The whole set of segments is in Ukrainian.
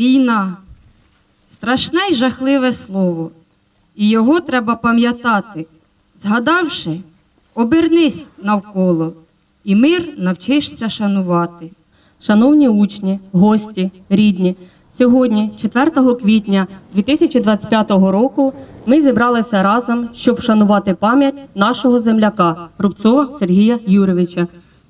Війна страшне й жахливе слово, і його треба пам'ятати. Згадавши, обернись навколо, і мир навчишся шанувати. Шановні учні, гості, рідні, сьогодні, 4 квітня 2025 року, ми зібралися разом, щоб вшанувати пам'ять нашого земляка Рубцова Сергія Юрійовича,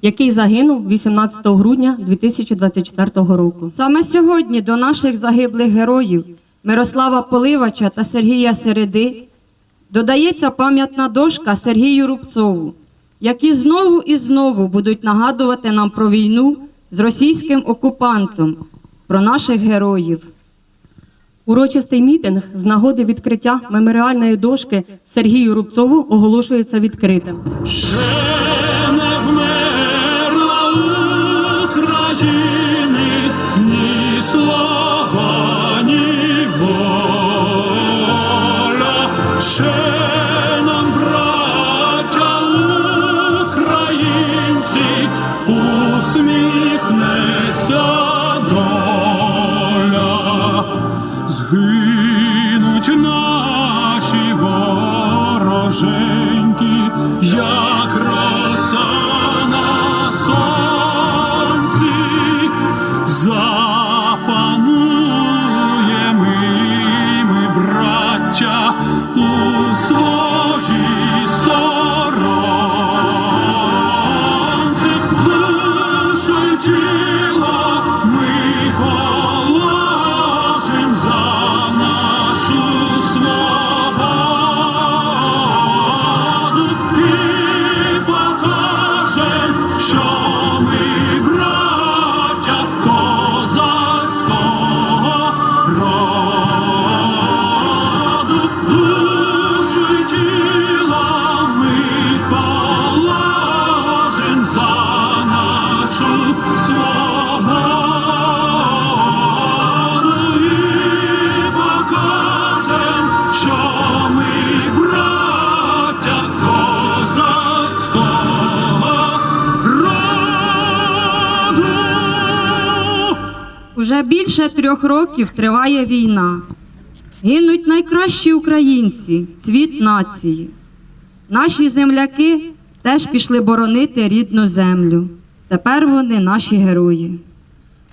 який загинув 18 грудня 2024 року. Саме сьогодні до наших загиблих героїв Мирослава Поливача та Сергія Середи додається пам'ятна дошка Сергію Рубцову, які знову і знову будуть нагадувати нам про війну з російським окупантом, про наших героїв. Урочистий мітинг з нагоди відкриття меморіальної дошки Сергію Рубцову оголошується відкритим. Трьох років триває війна. Гинуть найкращі українці, цвіт нації. Наші земляки теж пішли боронити рідну землю. Тепер вони наші герої.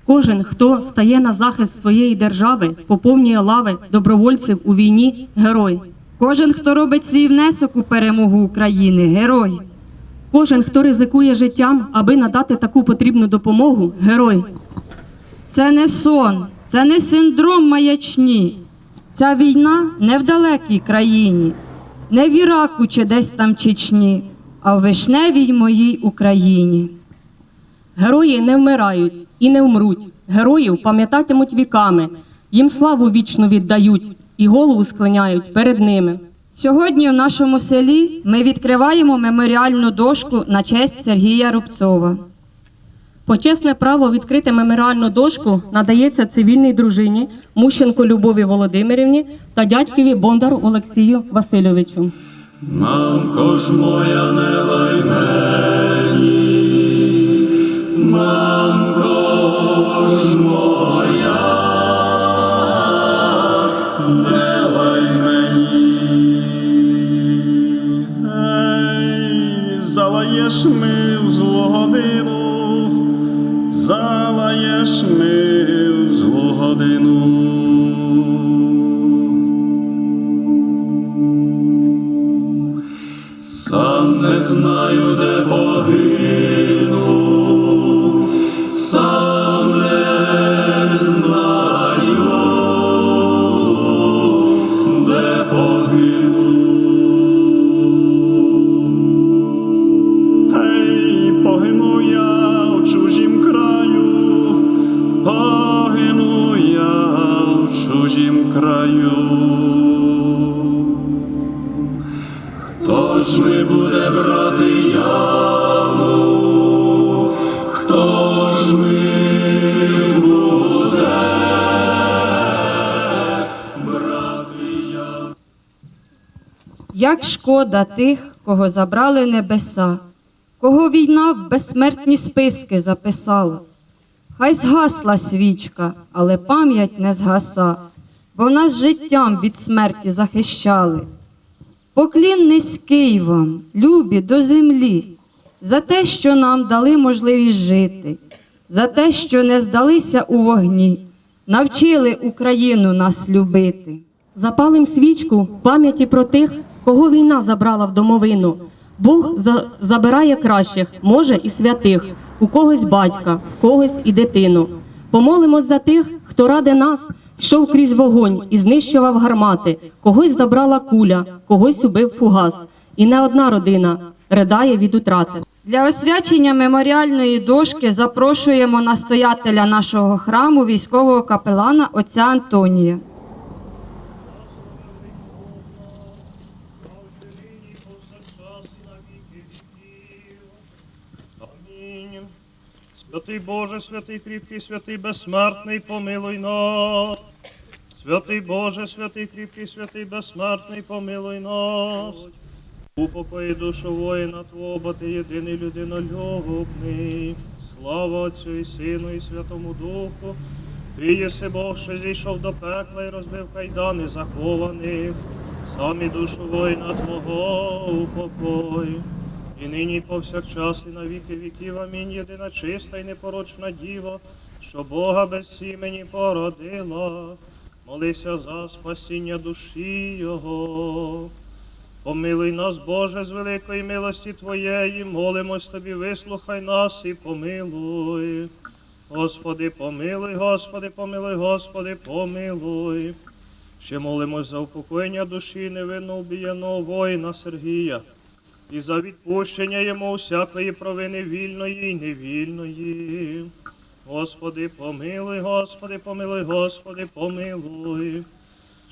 Кожен, хто стає на захист своєї держави, поповнює лави добровольців у війні, герой. Кожен, хто робить свій внесок у перемогу України, герой. Кожен, хто ризикує життям, аби надати таку потрібну допомогу, герой. Це не сон, це не синдром маячні. Ця війна не в далекій країні, не в Іраку чи десь там Чечні, а в вишневій моїй Україні. Герої не вмирають і не вмруть. Героїв пам'ятатимуть віками, їм славу вічну віддають і голову склоняють перед ними. Сьогодні в нашому селі ми відкриваємо меморіальну дошку на честь Сергія Рубцова. Почесне право відкрити меморіальну дошку надається цивільній дружині Мущенко Любові Володимирівні та дядькові Бондару Олексію Васильовичу. Мамко ж моя не лай ж буде брати яму? Хто ж ми буде брати яму? Як шкода тих, кого забрали небеса, кого війна в безсмертні списки записала. Хай згасла свічка, але пам'ять не згаса, бо нас життям від смерті захищали. Поклін низький вам, любі до землі, за те, що нам дали можливість жити, за те, що не здалися у вогні, навчили Україну нас любити. Запалим свічку пам'яті про тих, кого війна забрала в домовину. Бог за- забирає кращих, може і святих, у когось батька, в когось і дитину. Помолимось за тих, хто ради нас йшов крізь вогонь і знищував гармати, когось забрала куля, когось убив фугас. І не одна родина ридає від утрати. Для освячення меморіальної дошки запрошуємо настоятеля нашого храму, військового капелана отця Антонія. Амінь. Святий Боже, святий кріпкий, святий безсмертний, помилуй нас. Святий Боже, святий кріпкий, святий безсмертний, помилуй нас. Упокої душу воїна Твого, бо ти єдиний людинолюбний. Слава Отцю і Сину, і Святому Духу. Ти єси Бог, що зійшов до пекла і розбив кайдани захованих. Самі душу воїна Твого упокой. І нині і повсякчас, і на віки віків. Амінь. Єдина чиста і непорочна діва, що Бога без сімені породила. Молися за спасіння душі Його. Помилуй нас, Боже, з великої милості Твоєї, молимось Тобі, вислухай нас і помилуй. Господи, помилуй, Господи, помилуй, Господи, помилуй. Ще молимось за упокоєння душі невинно убієного воїна Сергія і за відпущення йому всякої провини вільної і невільної. Господи, помилуй, Господи, помилуй, Господи, помилуй,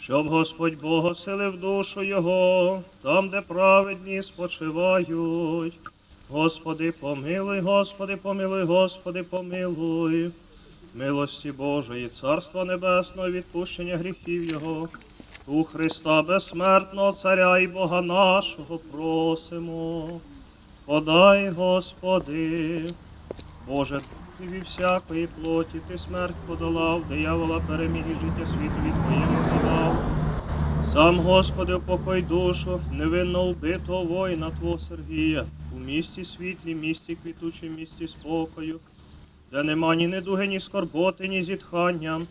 щоб Господь Бог оселив душу Його, там, де праведні спочивають. Господи, помилуй, Господи, помилуй, Господи, помилуй. Милості Божої, Царства Небесного, відпущення гріхів Його. У Христа безсмертного Царя і Бога нашого просимо. Подай, Господи, Боже, ти всякої плоті, ти смерть подолав, диявола переміг і життя світові Твоєму подав. Сам, Господи, упокой душу, невинно вбитого воїна Твого Сергія, у місті світлі, місті квітучім, місті спокою, де нема ні недуги, ні скорботи, ні зітхання.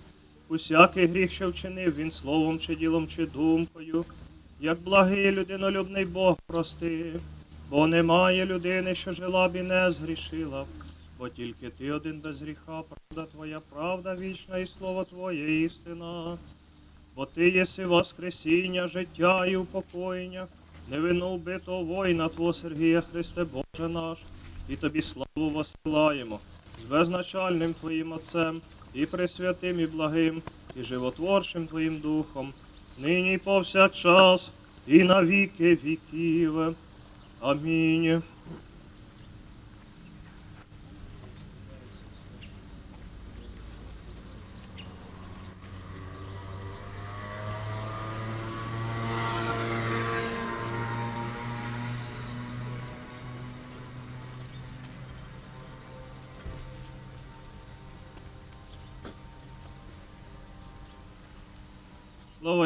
Усякий гріх, що вчинив він словом чи ділом, чи думкою, як благий людинолюбний Бог прости, бо немає людини, що жила б і не згрішила, бо тільки ти один без гріха, правда твоя, правда вічна і слово Твоє істина. Бо ти єси воскресіння, життя і упокоєння, невинно вбитого воїна Твого Сергія Христе Боже наш, і тобі славу посилаємо з безначальним Твоїм Отцем, і пресвятим, і благим, і животворчим Твоїм Духом, нині і повсякчас, і на віки віків. Амінь.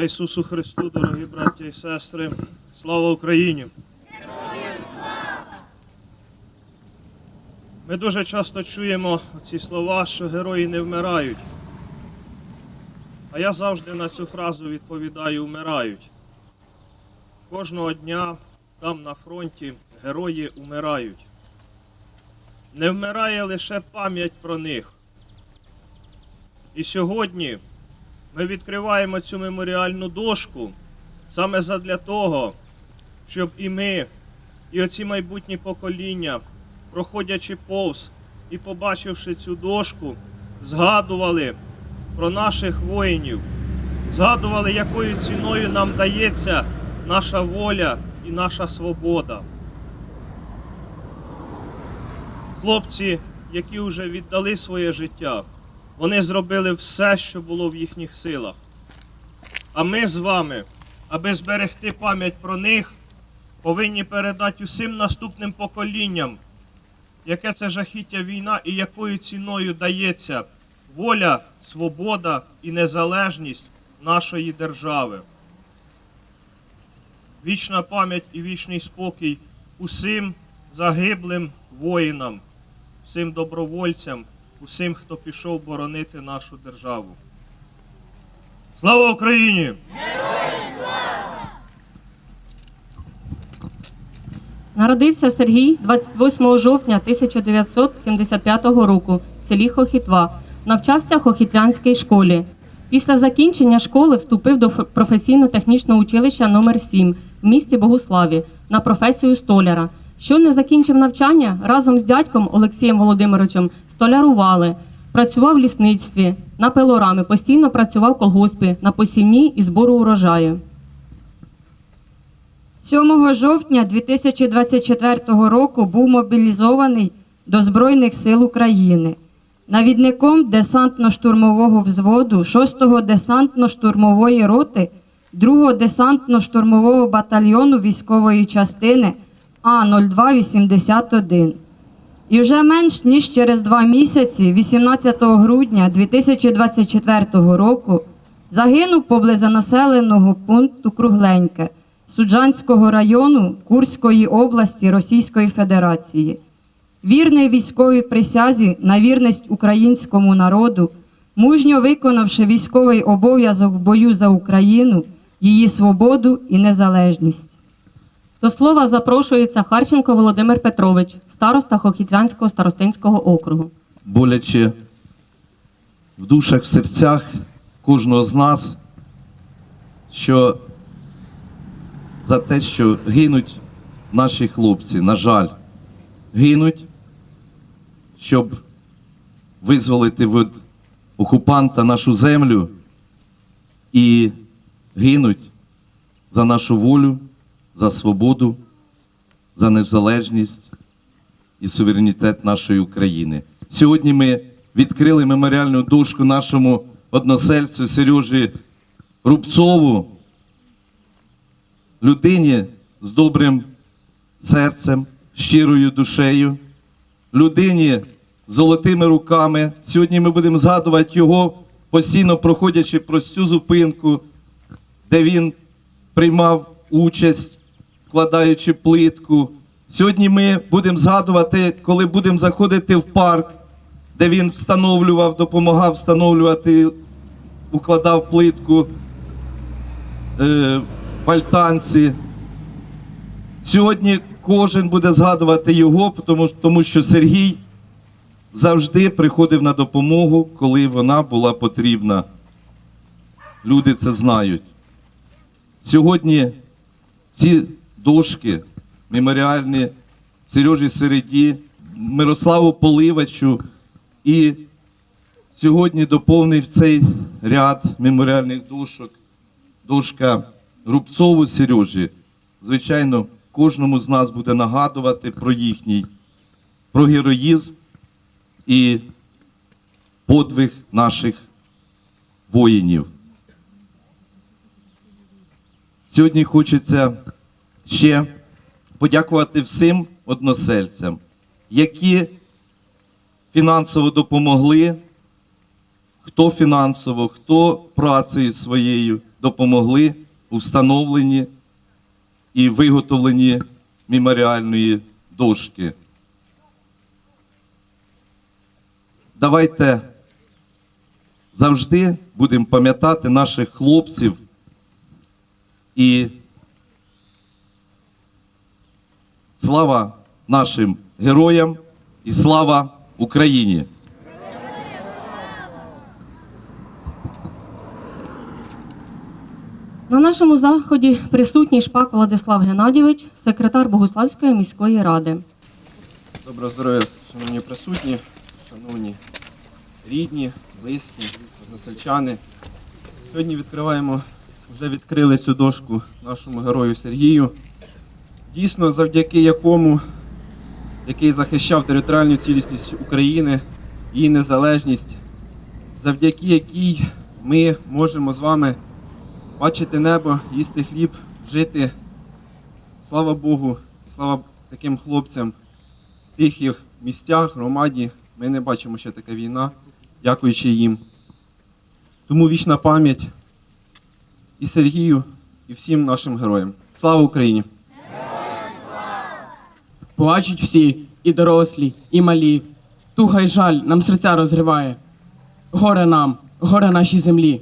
Ісусу Христу, дорогі браття і сестри. Слава Україні! Ми дуже часто чуємо ці слова, що герої не вмирають. А я завжди на цю фразу відповідаю вмирають. Кожного дня там на фронті герої умирають. Не вмирає лише пам'ять про них. І сьогодні ми відкриваємо цю меморіальну дошку саме задля того, щоб і ми, і оці майбутні покоління, проходячи повз і побачивши цю дошку, згадували про наших воїнів, згадували, якою ціною нам дається наша воля і наша свобода. Хлопці, які вже віддали своє життя, вони зробили все, що було в їхніх силах. А ми з вами, аби зберегти пам'ять про них, повинні передати усім наступним поколінням яке це жахіття війна і якою ціною дається воля, свобода і незалежність нашої держави. Вічна пам'ять і вічний спокій усім загиблим воїнам, всім добровольцям, усім, хто пішов боронити нашу державу. Слава Україні! Народився Сергій 28 жовтня 1975 року в селі Хохітва. Навчався в Хохітлянській школі. Після закінчення школи вступив до професійно-технічного училища номер 7 в місті Богуславі на професію столяра. Щойно закінчив навчання разом з дядьком Олексієм Володимировичем столярували. Працював в лісництві, на пилорами, постійно працював в колгоспі на посівні і збору урожаю. 7 жовтня 2024 року був мобілізований до Збройних сил України. Навідником десантно-штурмового взводу 6-го десантно-штурмової роти 2-го десантно-штурмового батальйону військової частини А0281. І вже менш ніж через два місяці, 18 грудня 2024 року, загинув поблизу населеного пункту Кругленьке Суджанського району Курської області Російської Федерації. Вірний військовій присязі на вірність українському народу, мужньо виконавши військовий обов'язок в бою за Україну, її свободу і незалежність. До слова запрошується Харченко Володимир Петрович, староста Хохітлянського старостинського округу. боляче в душах, в серцях кожного з нас, що за те, що гинуть наші хлопці, на жаль, гинуть, щоб визволити від окупанта нашу землю і гинуть за нашу волю, за свободу, за незалежність і суверенітет нашої України. Сьогодні ми відкрили меморіальну дошку нашому односельцю Сережі Рубцову, людині з добрим серцем, щирою душею, людині з золотими руками. Сьогодні ми будемо згадувати його, постійно проходячи просту зупинку, де він приймав участь, вкладаючи плитку. Сьогодні ми будемо згадувати, коли будемо заходити в парк, де він встановлював, допомагав встановлювати, укладав плитку е, в альтанці. Сьогодні кожен буде згадувати його, тому, тому що Сергій завжди приходив на допомогу, коли вона була потрібна. Люди це знають. Сьогодні ці дошки меморіальні Сережі Середі, Мирославу Поливачу і сьогодні доповнив цей ряд меморіальних дошок дошка Рубцову Сережі. Звичайно, кожному з нас буде нагадувати про їхній, про героїзм і подвиг наших воїнів. Сьогодні хочеться ще подякувати всім односельцям, які фінансово допомогли, хто фінансово, хто працею своєю допомогли у встановленні і виготовленні меморіальної дошки. Давайте завжди будемо пам'ятати наших хлопців і слава нашим героям і слава Україні! На нашому заході присутній Шпак Владислав Геннадійович, секретар Богуславської міської ради. Доброго здоров'я, шановні присутні, шановні рідні, близькі, односельчани. Сьогодні відкриваємо, вже відкрили цю дошку нашому герою Сергію. Дійсно, завдяки якому, який захищав територіальну цілісність України, її незалежність, завдяки якій ми можемо з вами бачити небо, їсти хліб, жити. Слава Богу, слава таким хлопцям з тихих місцях, громаді. Ми не бачимо, що таке війна, дякуючи їм. Тому вічна пам'ять і Сергію, і всім нашим героям. Слава Україні! Плачуть всі, і дорослі, і малі. Туга й жаль нам серця розриває. Горе нам, горе нашій землі.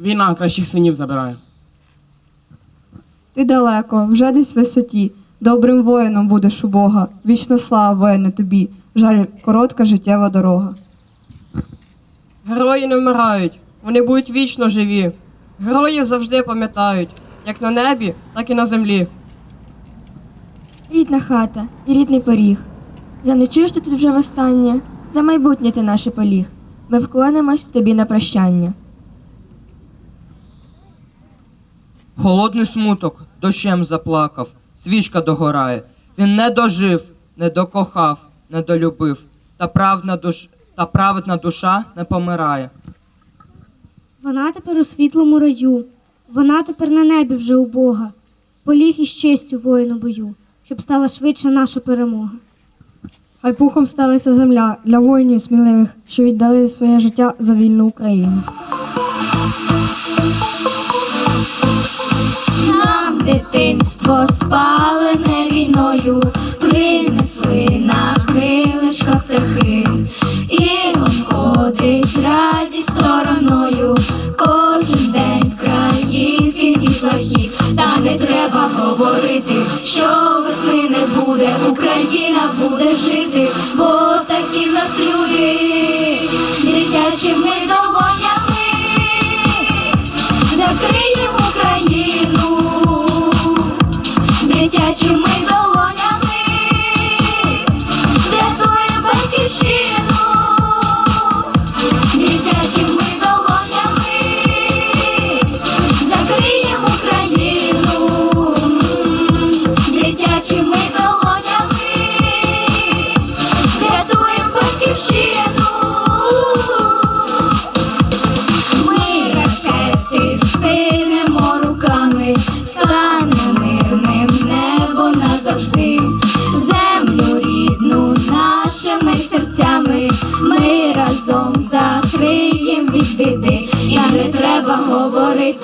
Війна кращих синів забирає. Ти далеко, вже десь в висоті. Добрим воїном будеш у Бога. Вічна слава воїне тобі. Жаль, коротка життєва дорога. Герої не вмирають, вони будуть вічно живі. Героїв завжди пам'ятають, як на небі, так і на землі. Рідна хата і рідний поріг. Заночуєш ти тут вже востаннє, за майбутнє ти наше поліг. Ми вклонимось тобі на прощання. Холодний смуток дощем заплакав, свічка догорає. Він не дожив, не докохав, не долюбив, та праведна, душ... та праведна душа не помирає. Вона тепер у світлому раю, вона тепер на небі вже у Бога. Поліг із честю воїну бою, щоб стала швидше наша перемога. Хай пухом сталася земля для воїнів сміливих, що віддали своє життя за вільну Україну. Нам дитинство спалене війною,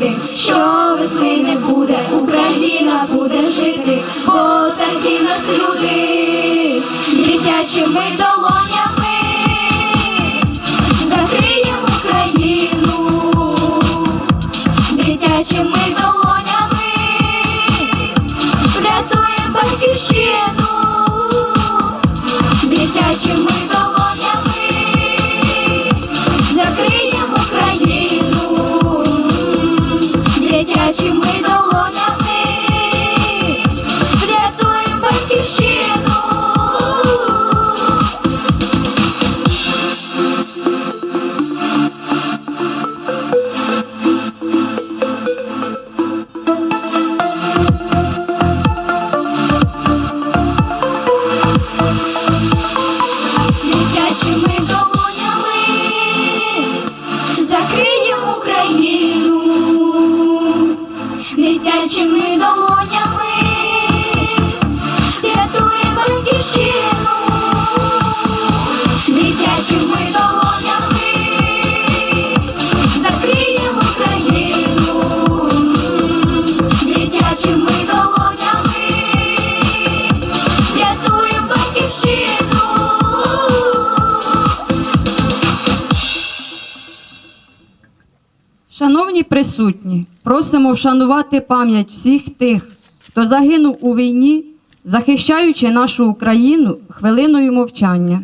говорити, що весни не буде, Україна буде жити, бо такі нас люди, дитячими долонями закриємо Україну дитячими долонями, врятуємо батьківщину, дитячими вшанувати пам'ять всіх тих, хто загинув у війні, захищаючи нашу Україну хвилиною мовчання.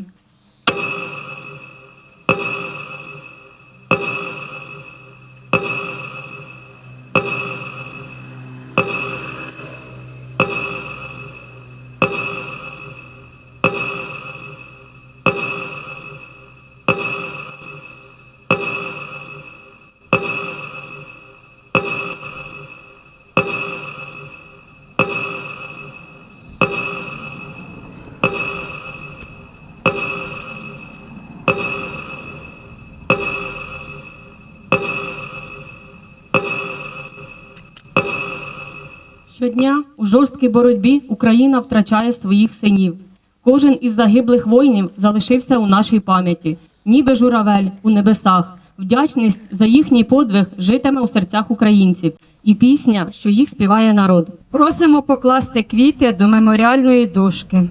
Щодня у жорсткій боротьбі Україна втрачає своїх синів. Кожен із загиблих воїнів залишився у нашій пам'яті, ніби журавель у небесах. Вдячність за їхній подвиг житиме у серцях українців, і пісня, що їх співає народ. Просимо покласти квіти до меморіальної дошки.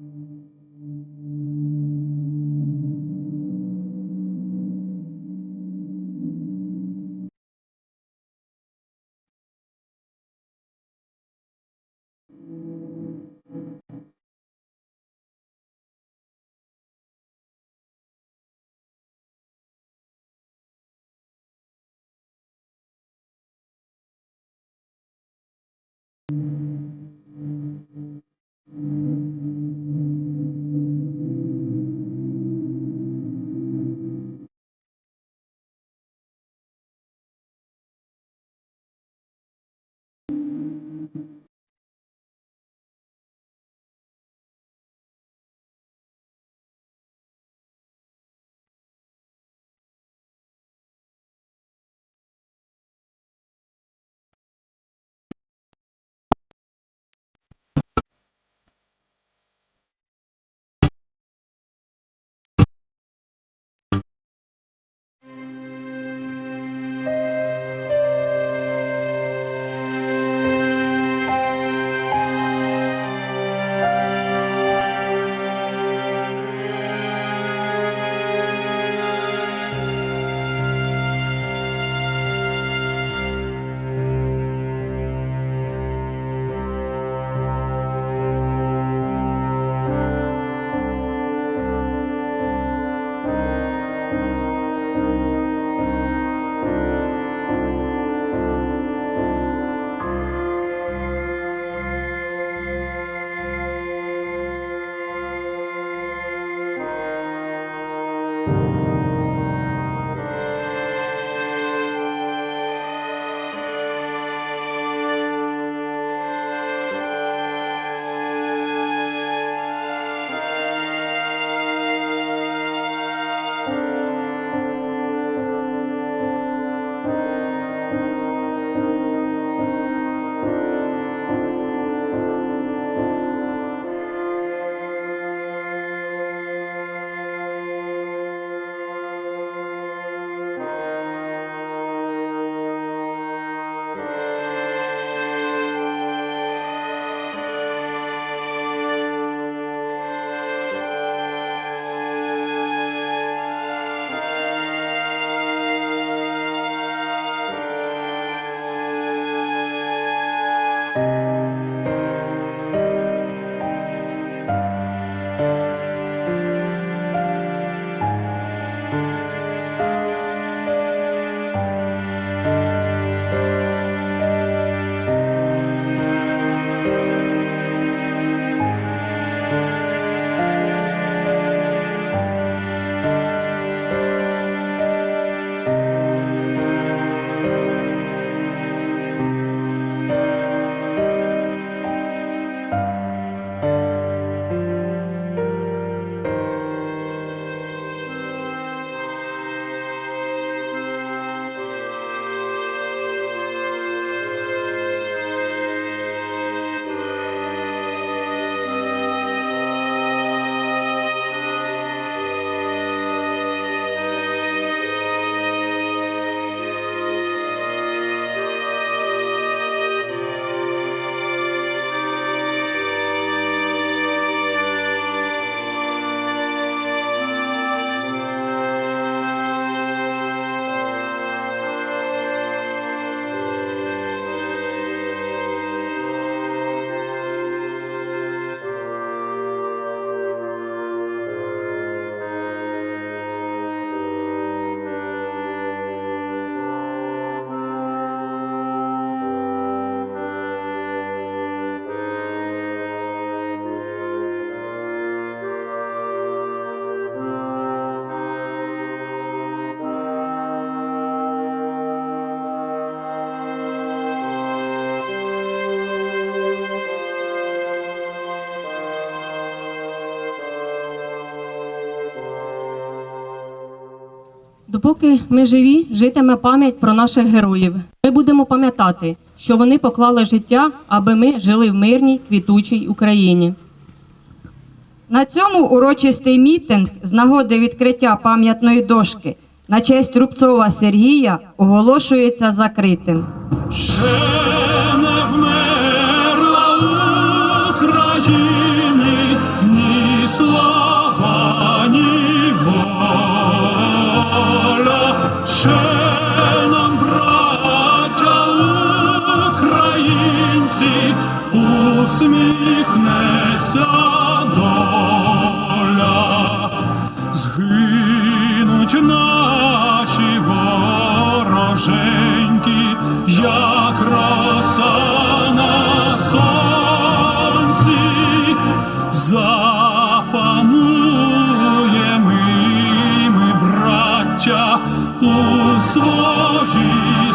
Thank mm -hmm. you. Допоки ми живі, житиме пам'ять про наших героїв. Ми будемо пам'ятати, що вони поклали життя, аби ми жили в мирній, квітучій Україні. На цьому урочистий мітинг з нагоди відкриття пам'ятної дошки на честь Рубцова Сергія оголошується закритим. Божий.